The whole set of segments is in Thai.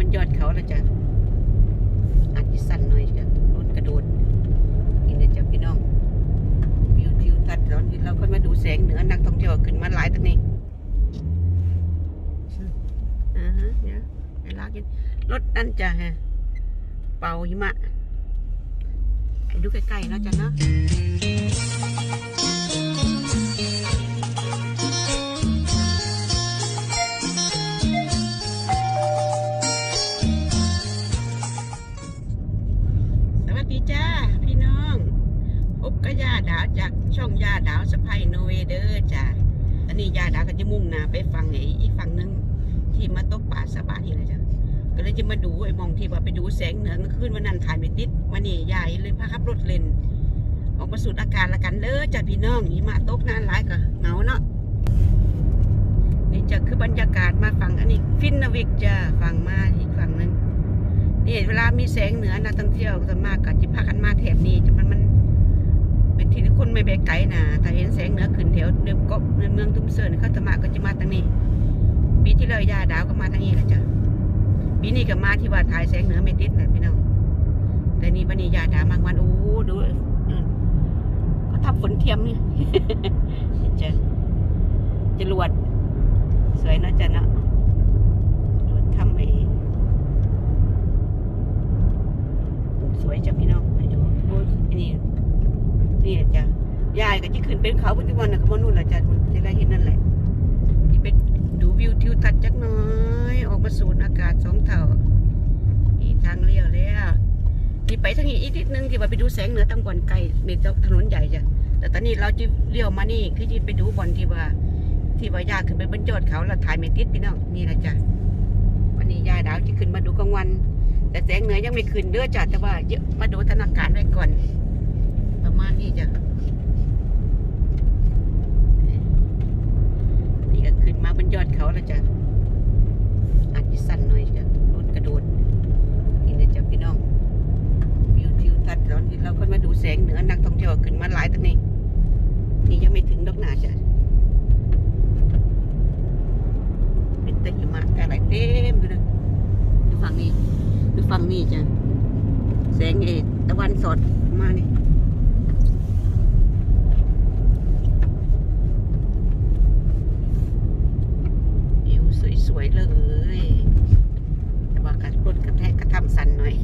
บนยอดเขาแล้วจ้ะอาจจะสั่นหน่อยจ้ะรถกระโดดนี่นะจ้ะพี่น้องวิวทิวทัศน์ตอนนี้เราก็มาดูแสงเหนือนักท่องเที่ยวขึ้นมาหลายตั้งนี้อ่าฮะเนี่ยเวลากินรถนั่นจ้ะฮะเป่าหิมะดูใกล้ๆนะจ้ะเนาะ มาตกป่าสะบานนี่แหละจ้ะก็เลยจะมาดูไอ้มองที่ว่าไปดูแสงเหนือกลางคืนวันนั้นถ่ายไม่ติดวันนี้ยายเลยพาขับรถเล่นออกมาสูดอากาศละกันเด้อจ้าพี่น้องหิมะตกนานหลายก็เหงาเนาะนี่จะคือบรรยากาศมาฝั่งอันนี้ฟินนาวิกจ้าฝั่งมาอีกฝั่งหนึงนี่เวลามีแสงเหนือนักท่องเที่ยวส่วนมากก็จะพากันมาแถบนี้จะมันมันเป็นที่ที่คนไม่ไปไกลนะถ้าเห็นแสงเหนือขึ้นแถวเนือเกาะในเมืองตุ้มเซินเขาจะมาก็จะมาทางนี้ ปีที่แล้วยาดาวก็มาทางนี้แหละจ้ะปีนี้ก็มาที่ว่าถ่ายแสงเหนือไม่ติดนะพี่น้องแต่นี่วันนี้ยาดาวมากวันโอ้ดูก็ทำฝนเทียมนี่จะจะรวดสวยนะจ้ะเนาะรวดทำไอ้สวยจ้ะพี่น้องไปดูโอ้ยนี่นี่จ้ะยายก็จะขึ้นเป็นเขาพุทธิวันนะก็มานู่นแหละจ้ะจะได้เห็นนั่นแหละที่ไปดูวิวทิวทัศน์จักหน้อย ออกมาสูดอากาศสองเท่าอีกทางเลี้ยวแล้วที่ ไปทางนี้อีกนิดนึงที่ว่าไปดูแสงเหนือตั้งบ่อนไกลในถนนใหญ่จ้ะแต่ตอนนี้เราจะเลี้ยวมานี่คือที่ไปดูบอนที่ว่า ที่ว่ายายขึ้นไปบนยอดเขาแล้วถ่ายไม่ติดพี่น้องนี่แหละจ้ะวันนี้ยายดาวจะขึ้นมาดูกลางวัน แต่แสงเหนือยังไม่ขึ้นเด้อจ้ะแต่ว่าเยอะมาดูธนาการไว้ก่อน ประมาณนี้จ้ะนี่ก็ขึ้นมาบนยอดเขาแล้วจ้ะอาจจะสั่นหน่อยจ้ะรถกระโดดนี่นะจ้ะพี่น้องวิวทิวทัศน์ตอนนี้เราก็มาดูแสงเหนือนักท่องเที่ยวขึ้นมาหลายตั้งนี้นี่ยังไม่ถึงดอกหนาจ้ะเป็นแต่หิมะอะไรเต็มเลยนะดูฝั่งนี้ ดูฝั่งนี้จ้ะแสงเอตะวันสดมานี่วิว สวยเลย แต่ว่าการรถกระแทกกระทำสันหน่อย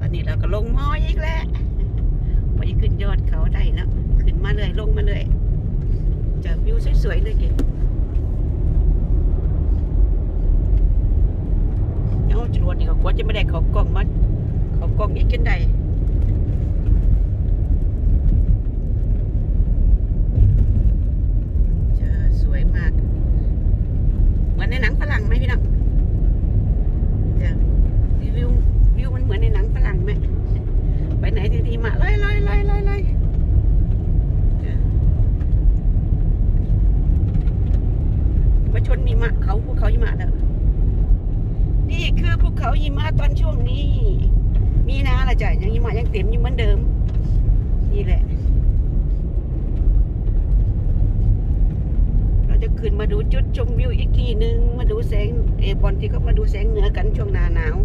วันนี้เราก็ลงมออีกแล้วไปขึ้นยอดเขาได้นะขึ้นมาเลยลงมาเลยเจอวิวสวยๆเลยเก๋เอาจรวดนี่ก็กว่าจะไม่ได้เขากล้องมาเขากล้องอีกจนได้เจอสวยมาก เหมือนในหนังฝรั่งไหมพี่น้องเจอวิววิวมันเหมือนในหนังฝรั่งไหม ไหนทีทีมาไล่ไล่ไล่ไล่ไล่มาชนมีมะเขาภูเขาหิมะเด้อนี่คือภูเขาหิมะตอนช่วงนี้ มีนาละจ้ะยังหิมะยังเต็มอยู่เหมือนเดิม นี่แหละ เราจะขึ้นมาดูจุดชมวิวอีกทีหนึ่งมาดูแสงเอบอลที่เขามาดูแสงเหนือกันช่วงหนาหนาว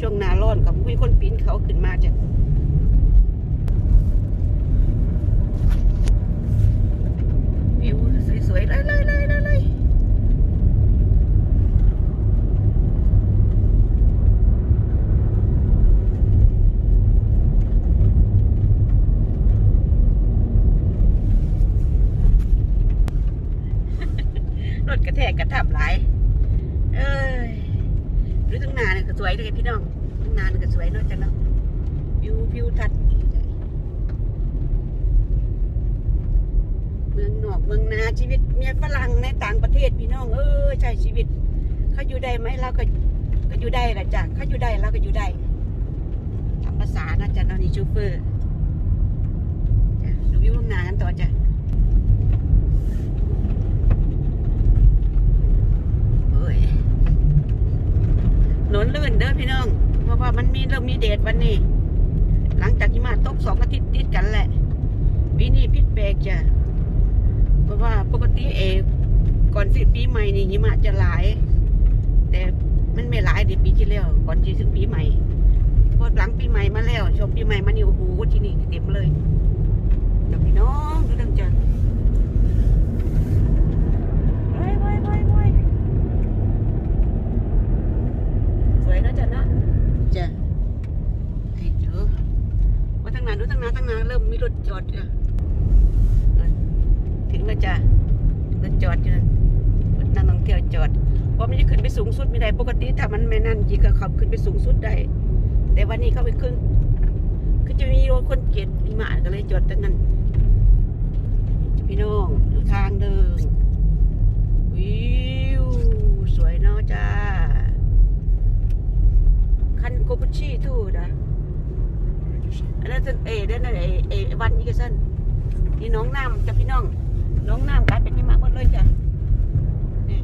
ช่วงหนาร้อนกับมีคนปีนเขาขึ้นมาจ้ะวิ วยเลยเลยเลยเลยรถกระแทกกระทับหลายเอ้ยดูตั้งนานก็สวยเลยพี่น้องตั้งนานก็สวยเนาะจ้ะเนาะวิววิวทัดเมืองนอกเมืองนา ชีวิตเมียฝรั่งในต่างประเทศพี่น้องเออใช่ชีวิตเขาอยู่ได้ไหมเราก็ก็อยู่ได้แหละจ้ะเขาอยู่ได้เราก็อยู่ได้ทำภาษานะจ้ะนาะนี่ชูเฟอร์จ้ะดูวิวข้างหน้ากันต่อจ้ะโอ้ยหนนลื่นเด้อพี่น้อง เพราะว่ามันมีเริ่มมีเดทวันนี้ หลังจากที่มาตกสองอาทิตย์ติดกันแหละปีนี้พิษแปลกจ้ะ ราะว่าปกติเอก่อนสิปีใหม่นี่หิมะจะหลาย แต่มันไม่หลายเดีปีที่แล้วก่อนที่ถึงปีใหม่พอหลังปีใหม่มาแล้วช่วงปีใหม่มานี่โอ้โหที่นี่เต็มเลยเดี๋ยวพี่น้องดูดังจังไว้ไว้ไว้ไว้สวยนะจ๊ะนะจ้ะให้เจอว่าตั้งนานดูตั้งนานตั้งนานเริ่มมีรถจอดจ้ะเออถึงแล้วจ้ะรถจอดอยู่นะรถนักท่องเที่ยวจอด เพราะมันจะขึ้นไปสูงสุดไม่ได้ปกติถ้าีก็ขับขึ้นไปสูงสุดได้ แต่วันนี้เขาไปขึ้น คือจะมีรถคนเกียรหิมะก็เลยจอดตั้งนั้นพี่น้องดูทางเดินวิวสวยเนาะจ้า คันโกบุชิทูนะอันนั้นเอเดนนั่นเอเอวันนี้ก็สั้นนี่น้องน้ำจ้ะพี่น้อง น้องน้ำกลายเป็นหิมะหมดเลยจ้ะนี่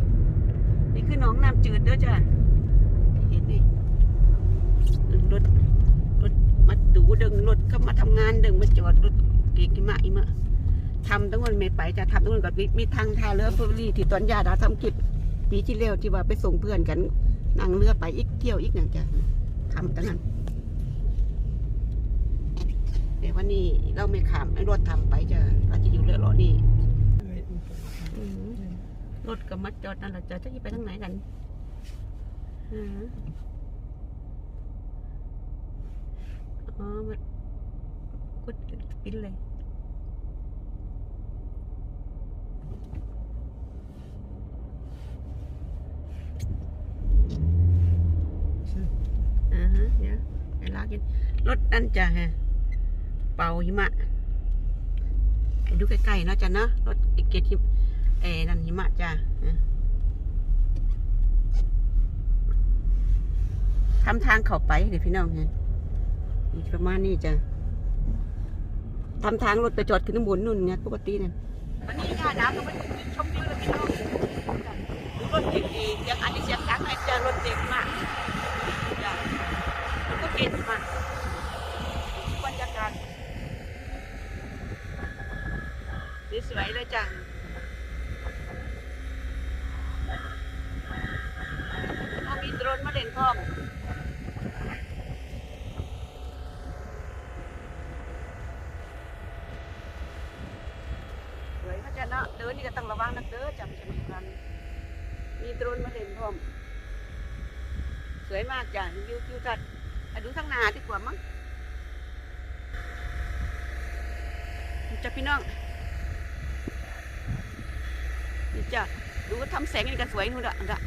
นี่คือน้องน้ำจืดเด้อจ้ะ รถรถมาดูดึงรถเข้ามาทำงานดึงมาจอดรถเก่งกิมะอีมะทำตั้งวันไม่ไปจะทำตั้งวันกับมีทางท่าเรือเฟอร์รี่ที่ตอนยาดาทำคลิปปีที่แล้วที่ว่าไปส่งเพื่อนกันนั่งเรือไปอีกเที่ยวอีกนั่นจ้ะทำตั้งนั้นแต่วันนี้เราไม่ขามไอ้รถทำไปจ้ะเราจะอยู่เรือรอนี่อืมรถกับมัดจอดนั่นแหละจะจะไปทางไหนกันอืม อ๋อมันกดปิดเลยอ่าฮะเดี๋ยวไปลากินรถนั่นจ้ะฮะเป่าหิมะดูใกล้ๆเนาะจ้ะเนาะรถไอเกตหิมเอ้นั่นหิมะจ้ะทำทางเข้าไปเดี๋ยวพี่น้องฮะ ประมาณนี้จ้ะทำทางรถไปจอดขึ้นบนนู่นไงปกตินั่นวันนี้ย่าดาวก็ไปชมวิวเลยพี่น้องรถเก่งดีเสียงอันนี้เสียงดังเลยจ้ะรถเก่งมากมันก็เก่งมากบรรยากาศสวยๆเลยจ้ะเขามีโดรนมาเล่นพร้อมสวยเขาจะเนาะเดินนี่ก็ต้องระวังนักเด้อจำจะมีกัน มี โดรนมาเล่นพร้อม สวยมากจ้ะวิวทิวทัศน์ดูทั้งนาดีกว่ามั้งจ้ะพี่น้องนี่จ้ะดูก็ทำแสงนี่ก็สวยนู่นละนะ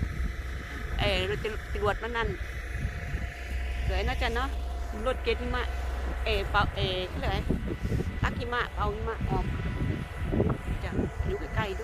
เออรถจรวดมันนั่นสวยนะจ๊ะเนาะรถเกติมะเออเปาเออที่ไหนตักหิมะเปาหิมะออกจ้ะดูใกล้ๆดู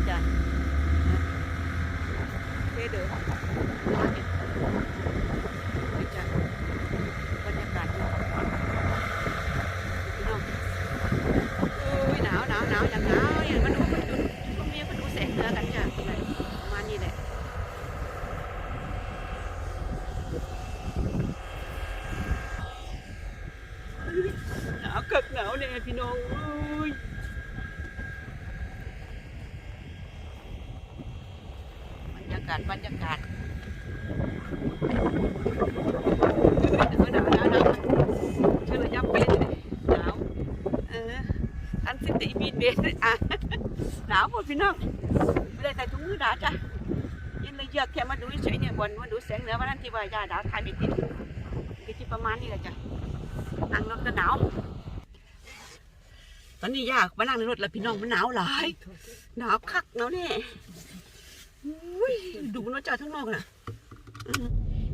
ไกลๆหนึ่งจ้ะ เด้อเด้อนี่จ้ะบรรยา กาศดีพี่น้องอุ้ยหนาวหนาวหนาวอย่างหนาวอย่างมาดูมาดูพวกนี้มาดูแสงเหนือกันจ้ะหนาวเกิกหนาวเนี่ยพี่น้องอุ้ยบรรยากาศบรรยากาศหนาวหนาวหนาวเชื่อยับเป็นหนาวเอออันสิติบีดเบสอะหนาวหมดพี่น้องไม่ได้ใส่ถุงมือหนาวจ้ะยินเลยเยือกแค่มาดูเฉยเนี่ยบนมาดูแสงเหนือวันนั้นที่ว่ายาดาวถ่ายไม่ติดก็ที่ประมาณนี้แหละจ้ะนั่งรถก็หนาวตอนนี้ยากมานั่งในรถแล้วพี่น้องมันหนาวหลายหนาวคักหนาวแน่ ยดูมันว่าจอดข้างนอกน่ะ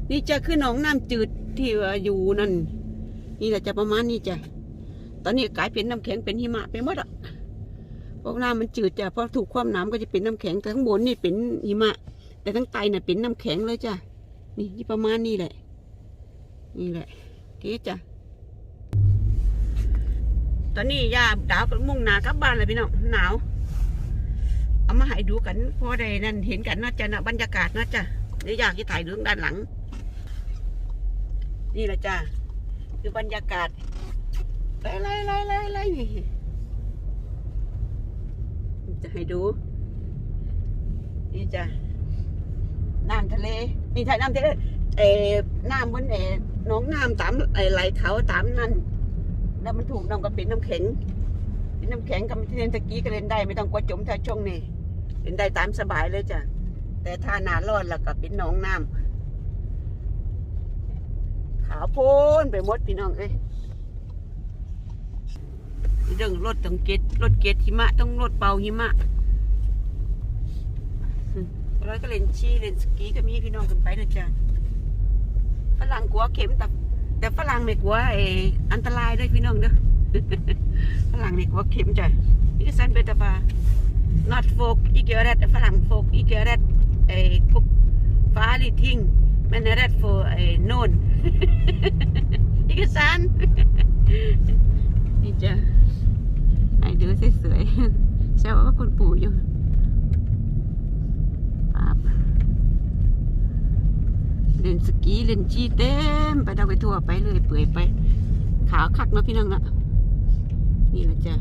นี่จะคือหนองน้ำจืดที่อยู่นั่น นี่แหละจะประมาณนี้จ้ะตอนนี้กลายเป็นน้ำแข็งเป็นหิมะไปหมดอะพวกน้ำมันจืดจ้ะเพอถูกความน้ำก็จะเป็นน้ำแข็งแต่ข้างบนนี่เป็นหิมะ แต่ทั้งไตน่ะเป็นน้ำแข็งเลยจ้ะนี่ที่ประมาณนี้แหละ นี่แหละที่จ้ะตอนนี้ยาดาวกับมุ่งหนากลับบ้านเลยพี่น้องหนาว มาให้ดูกันพอได้นั่นเห็นกันนาะจ้ะนะบรรยากาศนาะจ้ะเดี๋ยวอยากจะถ่ายเรื่องด้านหลัง นี่แหละจ้ะคือบรรยากาศไล่ไล่ไล่ไล่ไล่นี่จะให้ดู นี่จ้ะน้ำทะเลนี่ถ่ายน้ำทะเลเออน้ำบนเออหน้องน้ำตามเอไหลเขาตามนั่นแล้วมันถูกน้ำก็เป็นน้ำแข็งน้ำแข็งกับเล่นตะกี้ก็เล่นได้ ไม่ต้องกลัวจมถ้าช่วงนี้ เล่นได้ตามสบายเลยจ้ะ แต่ถ้าหนาร้อนแล้วก็เป็นหนองน้ำขาวโพนไปหมดพี่น้องเอ้ยเรื่องรถต้องเกตรถเกตหิมะต้องรถเป่าหิมะอืมแล้วก็เล่นชีเล่นสกีก็มีพี่น้องกันไปนะจ๊ะฝรั่งกลัวเข็มแต่แต่ฝรั่งไม่กลัวไอ้อันตรายด้วยพี่น้องเด้อฝรั่งนี่กลัวเข็มจ้ะนี่สันเบตาฟา not folk ikke gjør det ฝรั่ง folk ikke gjør det eh, kup- farlige ting men er redd for eh, noen ikke sant นี่จ้ะให้ดูสวยๆเชื่อว่าคุณปู่อยู่ปั๊บเล่นสกีเล่นจีเต็มไปเราไปทั่วไปเลยเปื่อยไป ขาวคักเนาะพี่น้องเนาะนี่แหละจ้ะ